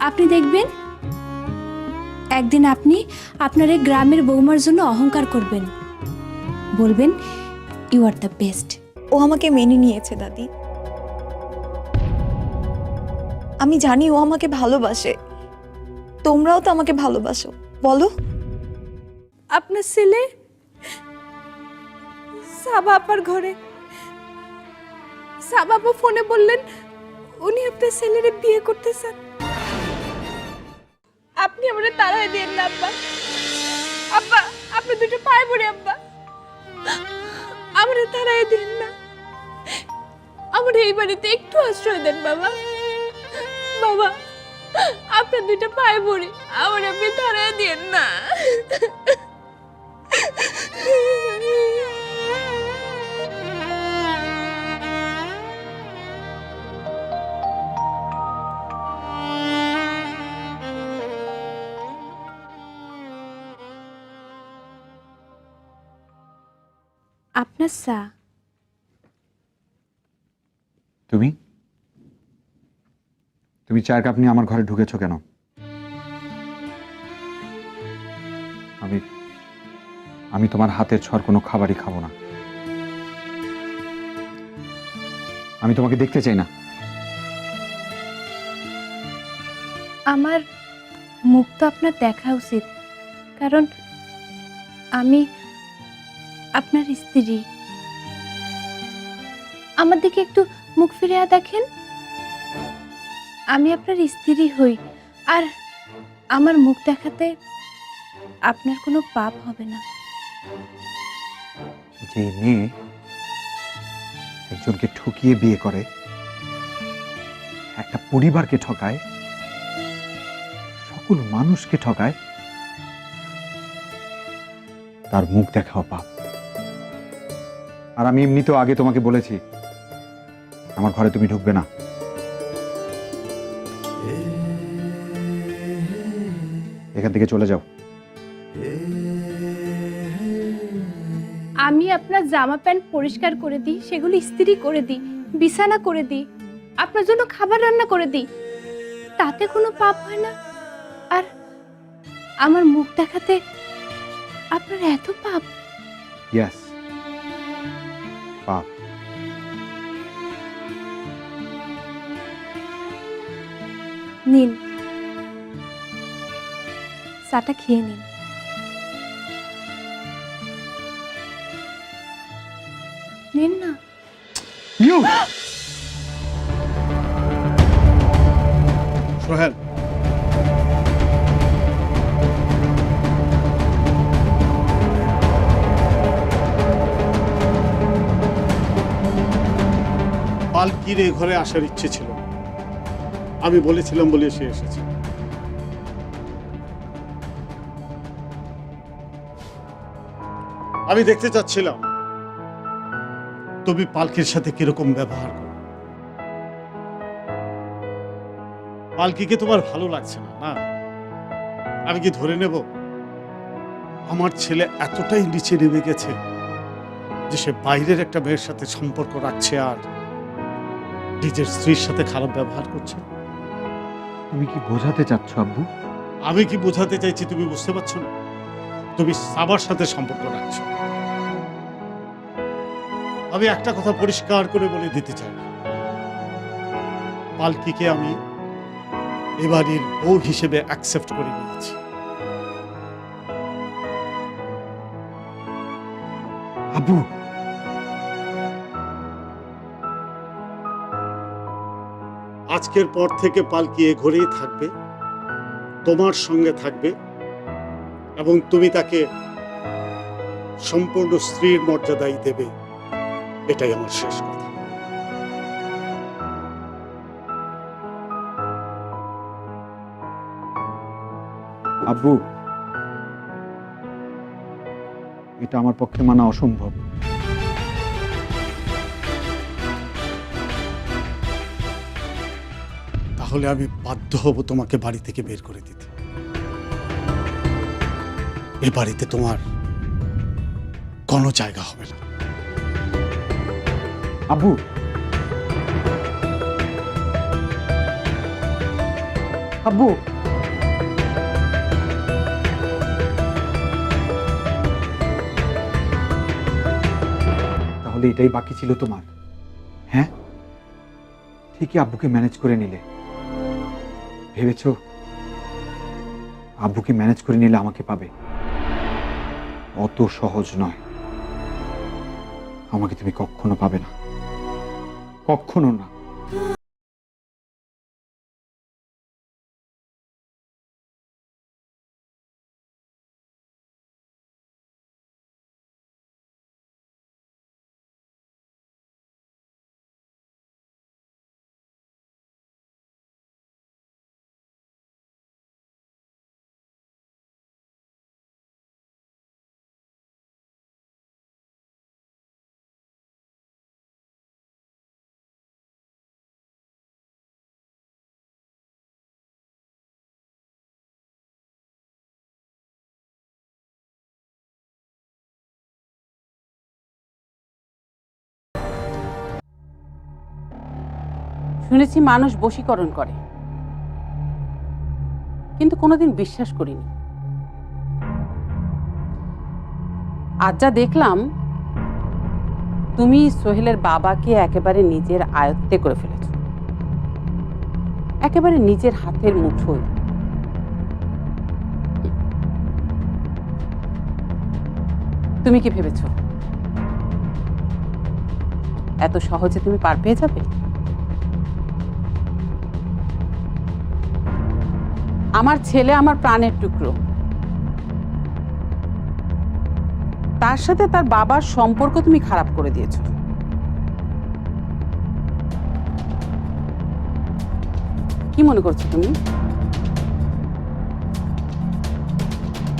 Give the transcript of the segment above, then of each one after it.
আপনি দেখবেন একদিন আপনি আপনার এই গ্রামের বৌমার জন্য অহংকার করবেন। বলবেন ইউ আর দ্য বেস্ট ও আমাকে মেনে নিয়েছে দাদি। আমি জানি ও আমাকে ভালোবাসে। তোমরাও তো আমাকে ভালোবাসো। বলো। আপনার ছেলে সাবা আপার ঘরে সাবা আপা ফোনে বললেন, উনি আপনার ছেলের বিয়ে করতে চান। আপনি আমাদের তাড়াই দিন না, আব্বা। আব্বা, আপনি দুটো পায়ে পড়ে, আব্বা। আমাদের তাড়াই দিন না। আমার এই বাড়িতে একটু আশ্রয় দেন, বাবা। বাবা, আপনার দুইটা পায়ে পড়ি, আমার আপনি তাড়াই দিন না। আপনার চা। তুমি? তুমি চায়ের কাপ নিয়ে আমার ঘরে ঢুকেছো কেন? আমি আমি তোমার হাতের ছর কোনো খাবারই খাব না। আমি তোমাকে দেখতে চাই না। আমার মুখ তো আপনার দেখা উচিত কারণ আমি আপনার স্ত্রী। আমার দিকে একটু মুখ ফিরে দেখেন। আমি আপনার স্ত্রী হই। আর আমার মুখ দেখাতে আপনার কোনো পাপ হবে না। যে মেয়ে একজনকে ঠকিয়ে বিয়ে করে, একটা পরিবারকে ঠকায়, সকল মানুষকে ঠকায়, তার মুখ দেখাও পাপ। আর আমি এমনিতেও আগে তোমাকে বলেছি আমার ঘরে তুমি ঢুকবে না। এখান থেকে চলে যাও। আমি আপনার জামা প্যান্ট পরিষ্কার করে দিই সেগুলো ইস্ত্রি করে দিই বিছানা করে দিই আপনার জন্য খাবার রান্না করে দিই। তাতে কোনো পাপ হয় না। আর আমার মুখ দেখাতে আপনার এত পাপ। ইয়াস পাপ নিন। চাটা খেয়ে নিন। নিন না। সোহেল পালকির এ ঘরে আসার ইচ্ছে ছিল। আমি বলেছিলাম বলে সে এসেছে। আমি দেখতে চাচ্ছিলাম, তুমি পালকির সাথে কীরকম ব্যবহার করো। পালকিকে তোমার ভালো লাগছে না না? আমি কি ধরে নেব? আমার ছেলে এতটাই নিচে নেমে গেছে যে সে বাইরের একটা মেয়ের সাথে সম্পর্ক রাখছে আর নিজের স্ত্রীর সাথে খারাপ ব্যবহার করছে। তুমি কি বোঝাতে চাচ্ছ আব্বু? আমি কি বোঝাতে চাইছি তুমি বুঝতে পারছ না? তুমি সাবার সাথে সম্পর্ক রাখছো। আমি একটা কথা পরিষ্কার করে বলে দিতে চাই। পালকিকে আমি এবারের বউ হিসেবে অ্যাকসেপ্ট করে নিয়েছি। আব্বু আজকের পর থেকে পালকি এ ঘরেই থাকবে, তোমার সঙ্গে থাকবে এবং তুমি তাকে সম্পূর্ণ স্ত্রীর মর্যাদাই দেবে। এটাই আমার শেষ কথা। আব্বু, এটা আমার পক্ষে মানা অসম্ভব। তাহলে আমি বাধ্য হব তোমাকে বাড়ি থেকে বের করে দিতে। এ বাড়িতে তোমার কোনো জায়গা হবে না। আবু আব্বু। তাহলে এটাই বাকি ছিল তোমার হ্যাঁ? ঠিকই আব্বুকে ম্যানেজ করে নিলে। ভেবেছো? আব্বুকে ম্যানেজ করে নিলে আমাকে পাবে? অত সহজ নয়। আমাকে তুমি কখনো পাবে না। কখনো না। শুনেছি মানুষ বশীকরণ করে। কিন্তু কোনোদিন বিশ্বাস করিনি। আজ যা দেখলাম, তুমি সোহেলের বাবাকে একেবারে নিজের আয়ত্তে করে ফেলেছ। একেবারে নিজের হাতের মুঠোয়। তুমি কি ভেবেছ? এত সহজে তুমি পার পেয়ে যাবে? আমার ছেলে আমার প্রাণের টুকরো। তার সাথে তার বাবার সম্পর্ক তুমি খারাপ করে দিয়েছ। কি মনে করছ তুমি?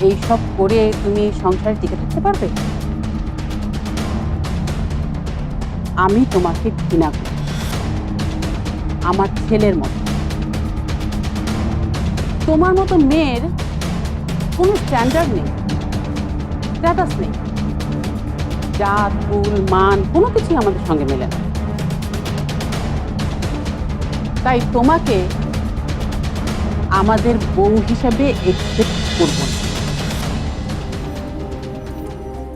এই সব করে তুমি সংসারে টিকে থাকতে পারবে? আমি তোমাকে ঘৃণা করি। আমার ছেলের মতো। তোমার মতো মেয়ের কোনো স্ট্যান্ডার্ড নেই স্ট্যাটাস নেই। জাত কুল মান, কোনো কিছুই আমাদের সঙ্গে মেলে না। তাই তোমাকে আমাদের বউ হিসাবে এক্সপেক্ট করব না।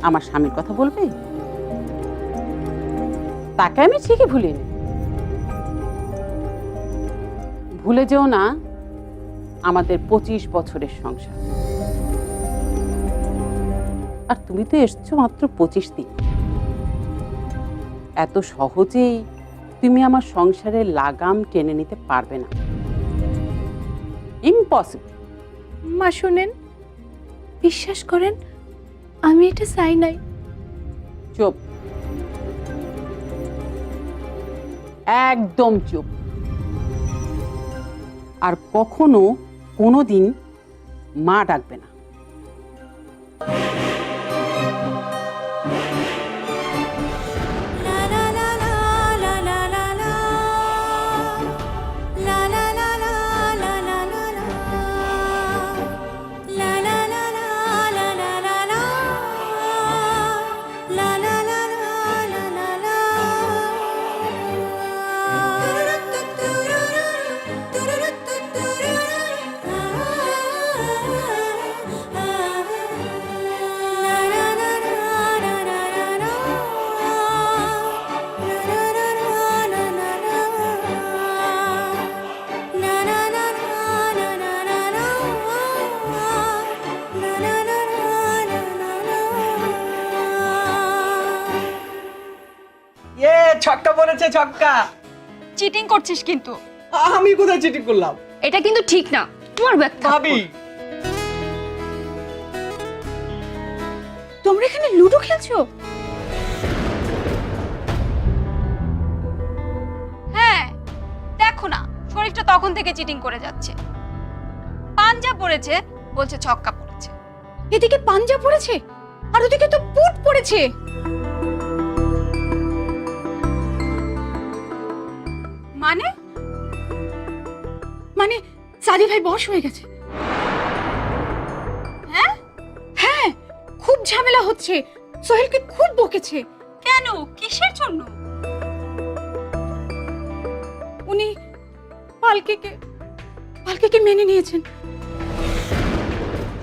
আমার স্বামীর কথা বলবে? তাকে আমি ঠিকই ভুলিয়ে নেব ভুলে যেও না আমাদের পঁচিশ বছরের সংসার। আর তুমি তো এসছো মাত্র পঁচিশ দিন। এত সহজেই তুমি আমার সংসারের লাগাম টেনে নিতে পারবে না। ইম্পসিবল মা শোনেন বিশ্বাস করেন আমি এটা চাই নাই। চুপ। একদম চুপ। আর কখনো কোনোদিন মা ডাকবে না। পড়েছে ছক্কা? চিটিং করছিস কিন্তু। আমি কোথায় চিটিং করলাম? এটা কিন্তু ঠিক না। তোমার ব্যাগ ভাবি। তোমরা এখানে লুডো খেলছো? হ্যাঁ দেখো না শরীফটা তখন থেকে চিটিং করে যাচ্ছে। পাঞ্জা পড়েছে বলছে ছক্কা পড়েছে। এদিকে পাঞ্জা পড়েছে আর ওদিকে তো পুট পড়েছে। মানে? মানে সাদি ভাই বশ হয়ে গেছে। হ্যাঁ? হ্যাঁ খুব ঝামেলা হচ্ছে। সোহেলকে খুব বকেছে। কেন? কিসের জন্য? উনি পালকিকে পালকিকে মেনে নিয়েছেন।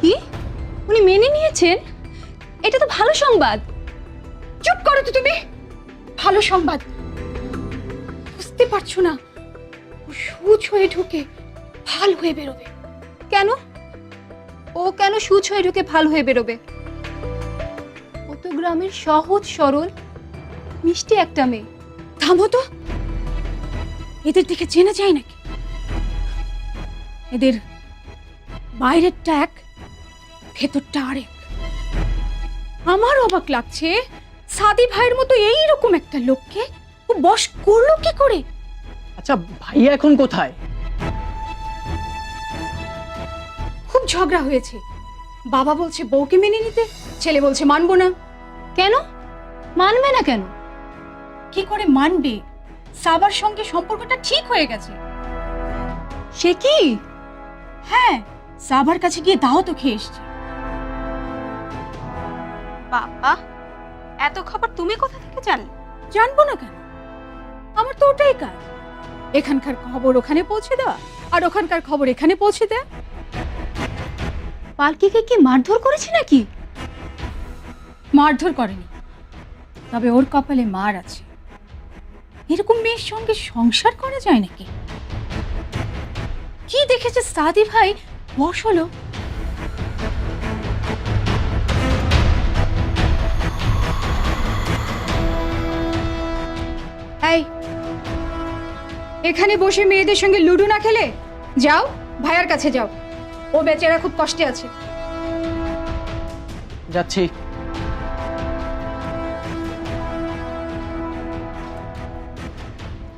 কি? উনি মেনে নিয়েছেন? এটা তো ভালো সংবাদ। চুপ করো তো তুমি। ভালো সংবাদ। বুঝতে পারছ না। ও সুচ হয়ে ঢুকে ভালো হয়ে বেরোবে। কেন? ও কেন সুচ হয়ে ঢুকে ভালো হয়ে বেরোবে? ও তো গ্রামের সহজ সরল মিষ্টি একটা মেয়ে। থামো তো। এদের দিকে চেনা যায় নাকি? এদের বাইরেরটা এক ভেতরটা আরেক। আমার অবাক লাগছে সাদি ভাইয়ের মতো এই রকম একটা লোককে ও বস করল কি করে? আচ্ছা ভাইয়া এখন কোথায়? খুব ঝগড়া হয়েছে। বাবা বলছে বউকে মেনে নিতে ছেলে বলছে মানবো না। কেন? মানবে না কেন? কি করে মানবে? সাবার সঙ্গে সম্পর্কটা ঠিক হয়ে গেছে। সে কি? হ্যাঁ সাবার কাছে গিয়ে দাও তো খেয়ে এসছে। বাবা এত খবর তুমি কোথা থেকে জানলে? জানব না কেন? আমার তো ওটাই কাজ। এখানকার খবর ওখানে পৌঁছে দেওয়া আর ওখানকার খবর এখানে পৌঁছে দেওয়া পালকিকে কি মারধর করেছে নাকি? মারধর করেনি। তবে ওর কপালে মার আছে। এরকম মেয়ের সঙ্গে সংসার করা যায় নাকি? কি দেখেছে সাদি ভাই বস এখানে বসে মেয়েদের সঙ্গে লুডো না খেলে? যাও ভাইয়ার কাছে যাও। ও বেচারা খুব কষ্টে আছে। যাচ্ছি।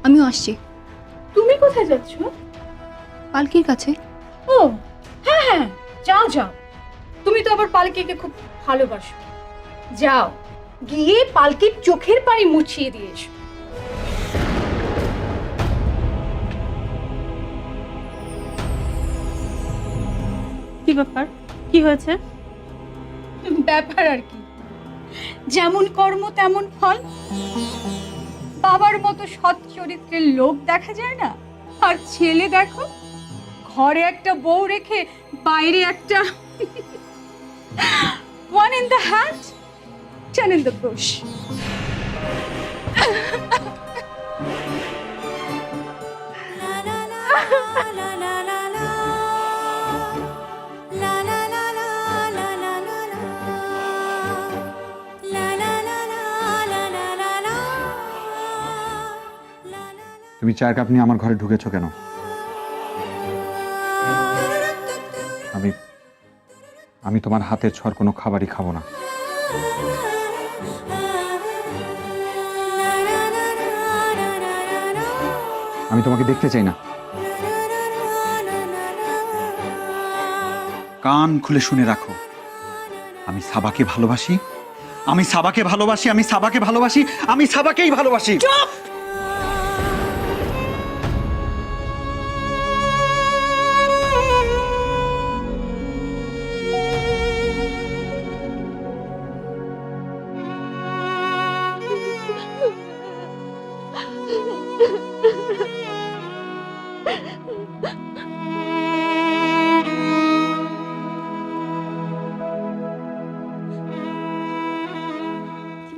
আমিও আসছি। তুমি কোথায় যাচ্ছ? পালকির কাছে। ও হ্যাঁ হ্যাঁ যাও যাও। তুমি তো আবার পালকিকে খুব ভালোবাসো। যাও গিয়ে পালকির চোখের পানি মুছিয়ে দিয়ে এসো। কি ব্যাপার? কি হয়েছে? ব্যাপার আর কি। যেমন কর্ম তেমন ফল। বাবার মতো সৎ চরিত্রের লোক দেখা যায় না? আর ছেলে দেখো ঘরে একটা বউ রেখে বাইরে একটা one in the hand ten in the brush তুমি চায়ের কাপ নিয়ে আমার ঘরে ঢুকেছো কেন? আমি আমি তোমার হাতের ছোঁয়ার কোনো খাবারই খাব না। আমি তোমাকে দেখতে চাই না। কান খুলে শুনে রাখো। আমি সাবাকে ভালোবাসি। আমি সাবাকে ভালোবাসি, আমি সাবাকে ভালোবাসি, আমি সাবাকেই ভালোবাসি। কি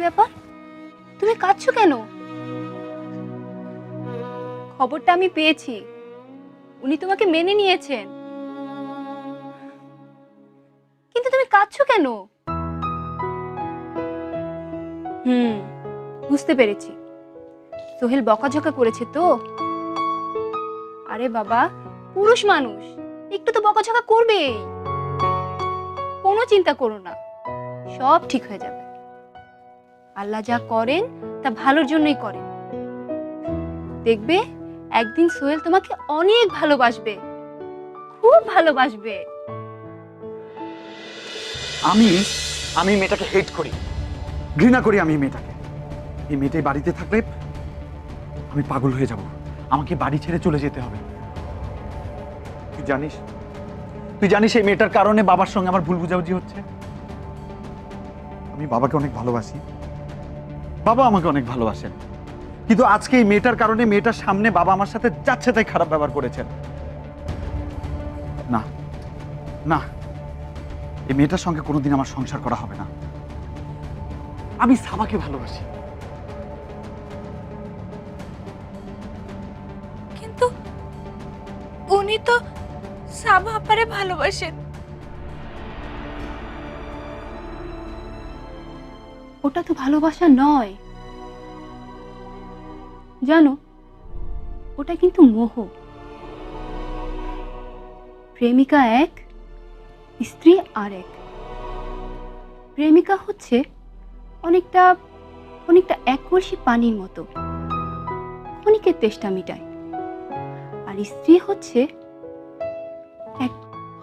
ব্যাপার? তুমি কাঁদছো কেন? খবরটা আমি পেয়েছি। উনি তোমাকে মেনে নিয়েছেন। কিন্তু তুমি কাঁদছো কেন? হুম, বুঝতে পেরেছি। সোহেল বকাঝকা করেছে তো? আরে বাবা, পুরুষ মানুষ। একটু তো বকাঝকা করবেই। কোনো চিন্তা করো না। সব ঠিক হয়ে যাবে। আল্লাহ যা করেন, তা ভালোর জন্যই করেন। দেখবে, একদিন সোহেল তোমাকে অনেক ভালোবাসবে। খুব ভালোবাসবে। আমি আমি মেয়েটাকে হেট করি। ঘৃণা করি আমি মেয়েটাকে। এই মেয়েটাই বাড়িতে থাকলে আমি পাগল হয়ে যাব। আমাকে বাড়ি ছেড়ে চলে যেতে হবে। তুই জানিস? তুই জানিস এই মেয়েটার কারণে বাবার সঙ্গে আমার ভুল বুঝাবুঝি হচ্ছে? আমি বাবাকে অনেক ভালোবাসি। বাবা আমাকে অনেক ভালোবাসেন কিন্তু আজকে এই মেয়েটার কারণে মেয়েটার সামনে বাবা আমার সাথে যাচ্ছে তাই খারাপ ব্যবহার করেছেন না না, এই মেয়েটার সঙ্গে কোনোদিন আমার সংসার করা হবে না। আমি সাবাকে ভালোবাসি। কিন্তু উনি তো সাবা আপারে ভালোবাসেন। ওটা তো ভালোবাসা নয়। জানো, ওটা কিন্তু মোহ। প্রেমিকা এক, স্ত্রী আর এক প্রেমিকা হচ্ছে অনেকটা অনেকটা এক কলসি পানির মতো। ক্ষণিকের তেষ্টা মিটায়। আর স্ত্রী হচ্ছে এক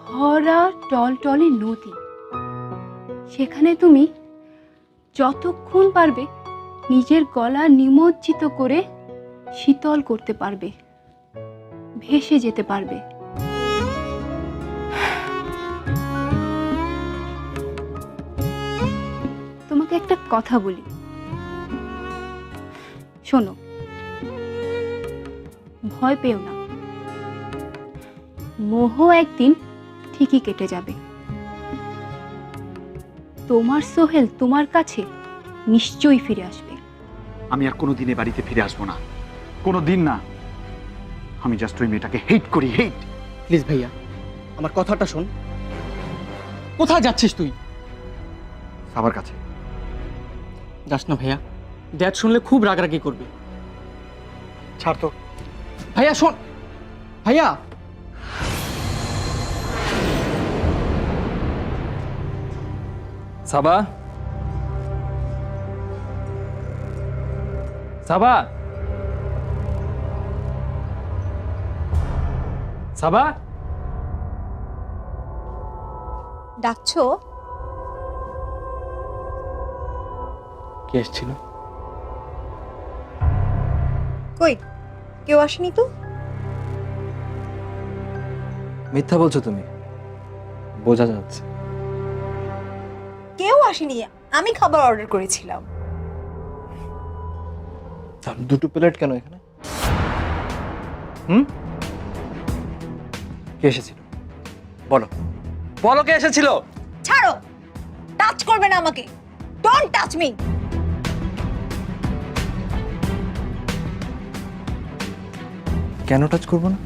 ভরা টলটলে নদী। সেখানে তুমি যতক্ষণ পারবে নিজের গলা নিমজ্জিত করে শীতল করতে পারবে, ভেসে যেতে পারবে। তোমাকে একটা কথা বলি। শোনো, ভয় পেও না। মোহ একদিন ঠিকই কেটে যাবে। তোমার সোহেল তোমার কাছে নিশ্চয়ই ফিরে আসবে। আমি আর কোনো দিনে বাড়িতে ফিরে আসব না। কোনো দিন না। আমি জাস্ট ওই মেয়েটাকে হেট করি হেট প্লিজ ভাইয়া আমার কথাটা শোন। কোথায় যাচ্ছিস তুই? সাবার কাছে। যাস না ভাইয়া। ড্যাড শুনলে খুব রাগারাগি করবে। ছাড় তো। ভাইয়া শোন। ভাইয়া! সাবা? সাবা? সাবা? ডাকছো? কে এসেছিল? কই? কেউ আসেনি তো? মিথ্যা বলছো তুমি। বোঝা যাচ্ছে। কেউ আসেনি আমি খাবার অর্ডার করেছিলাম। দুটো প্লেট কেন এখানে? হুম? কে এসেছিল? বলো। বলো কে এসেছিল? ছাড়ো! টাচ করবে না আমাকে। ডোন্ট টাচ মি কেন টাচ করব না?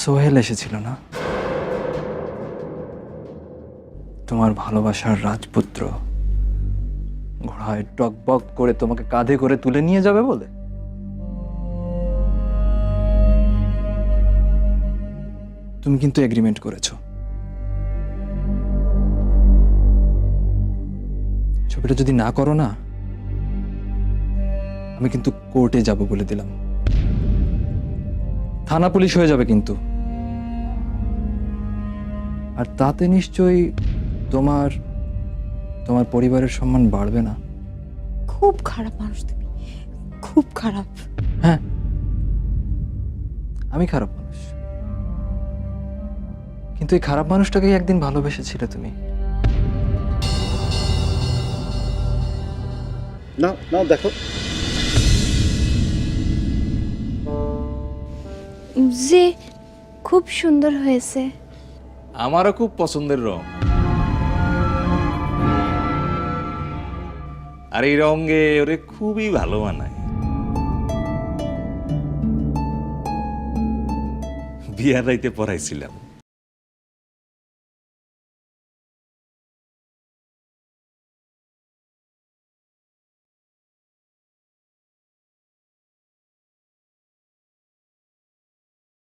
সোহেল এসেছিল না? তোমার ভালোবাসার রাজপুত্র ঘোড়ায় টকবক করে তোমাকে কাঁধে করে তুলে নিয়ে যাবে বলে? তুমি কিন্তু এগ্রিমেন্ট করেছ। ছবিটা যদি না করো না, আমি কিন্তু কোর্টে যাব বলে দিলাম। থানা পুলিশ হয়ে যাবে কিন্তু। আর তাতে নিশ্চয়ই তোমার তোমার পরিবারের সম্মান বাড়বে না। খুব খারাপ মানুষ তুমি। খুব খারাপ। হ্যাঁ আমি খারাপ মানুষ। কিন্তু এই খারাপ মানুষটাকেই একদিন ভালোবেসেছিলে তুমি। না না দেখো। জি খুব সুন্দর হয়েছে। আমারও খুব পছন্দের রং। আর এই রঙে ওরে খুবই ভালো মানায়। বিয়ার রাইতে পড়াইছিলাম।